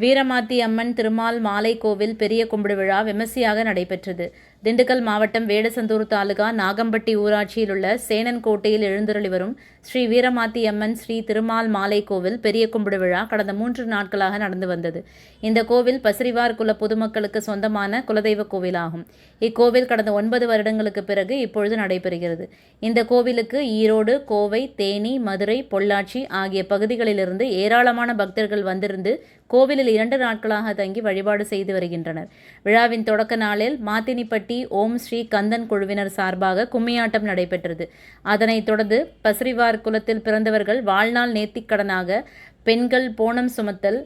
வீரமாத்தி அம்மன் திருமால் மாலை கோவில் பெரிய கும்பிடு விழா விமர்சையாக நடைபெற்றது. திண்டுக்கல் மாவட்டம் வேடசந்தூர் தாலுகா நாகம்பட்டி ஊராட்சியில் உள்ள சேனன்கோட்டையில் எழுந்தருளி வரும் ஸ்ரீ வீரமாத்தி அம்மன் ஸ்ரீ திருமால் மாலை கோவில் பெரிய கும்பிடு விழா கடந்த மூன்று நாட்களாக நடந்து வந்தது. இந்த கோவில் பசிரிவார் குல பொதுமக்களுக்கு சொந்தமான குலதெய்வ கோவிலாகும். இக்கோவில் கடந்த ஒன்பது வருடங்களுக்கு பிறகு இப்பொழுது நடைபெறுகிறது. இந்த கோவிலுக்கு ஈரோடு கோவை தேனி மதுரை பொள்ளாச்சி ஆகிய பகுதிகளிலிருந்து ஏராளமான பக்தர்கள் வந்திருந்து கோவிலில் இரண்டு நாட்களாக தங்கி வழிபாடு செய்து வருகின்றனர். விழாவின் தொடக்க நாளில் மாத்தினிப்பட்டி ஓம் ஸ்ரீ கந்தன் குழுவினர் சார்பாக கும்மியாட்டம் நடைபெற்றது. அதனைத் தொடர்ந்து பசிரிவார் குலத்தில் பிறந்தவர்கள் வாழ்நாள் நேர்த்திக்கடனாக பெண்கள் போனம் சுமத்தல்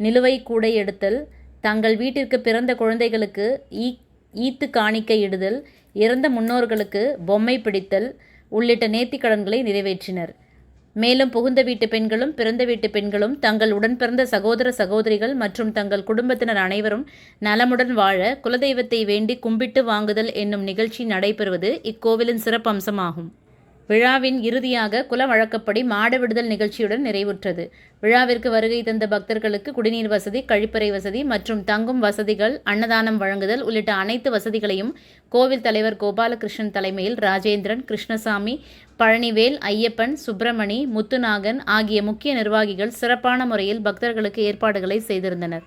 நிலுவை கூடை எடுத்தல் தங்கள் வீட்டிற்கு பிறந்த குழந்தைகளுக்கு ஈ ஈத்து காணிக்கை இடுதல் இறந்த முன்னோர்களுக்கு பொம்மை பிடித்தல் உள்ளிட்ட நேர்த்திக்கடன்களை நிறைவேற்றினர். மேலும் புகுந்த வீட்டு பெண்களும் பிறந்த வீட்டு பெண்களும் தங்கள் உடன் பிறந்த சகோதர சகோதரிகள் மற்றும் தங்கள் குடும்பத்தினர் அனைவரும் நலமுடன் வாழ குலதெய்வத்தை வேண்டி கும்பிட்டு வாங்குதல் என்னும் நிகழ்ச்சி நடைபெறுவது இக்கோவிலின் சிறப்பம்சமாகும். விழாவின் இறுதியாக குல வழக்கப்படி மாட விடுதல் நிகழ்ச்சியுடன் நிறைவுற்றது. விழாவிற்கு வருகை தந்த பக்தர்களுக்கு குடிநீர் வசதி கழிப்பறை வசதி மற்றும் தங்கும் வசதிகள் அன்னதானம் வழங்குதல் உள்ளிட்ட அனைத்து வசதிகளையும் கோவில் தலைவர் கோபாலகிருஷ்ணன் தலைமையில் ராஜேந்திரன் கிருஷ்ணசாமி பழனிவேல் ஐயப்பன் சுப்பிரமணி முத்துநாகன் ஆகிய முக்கிய நிர்வாகிகள் சிறப்பான முறையில் பக்தர்களுக்கு ஏற்பாடுகளை செய்திருந்தனர்.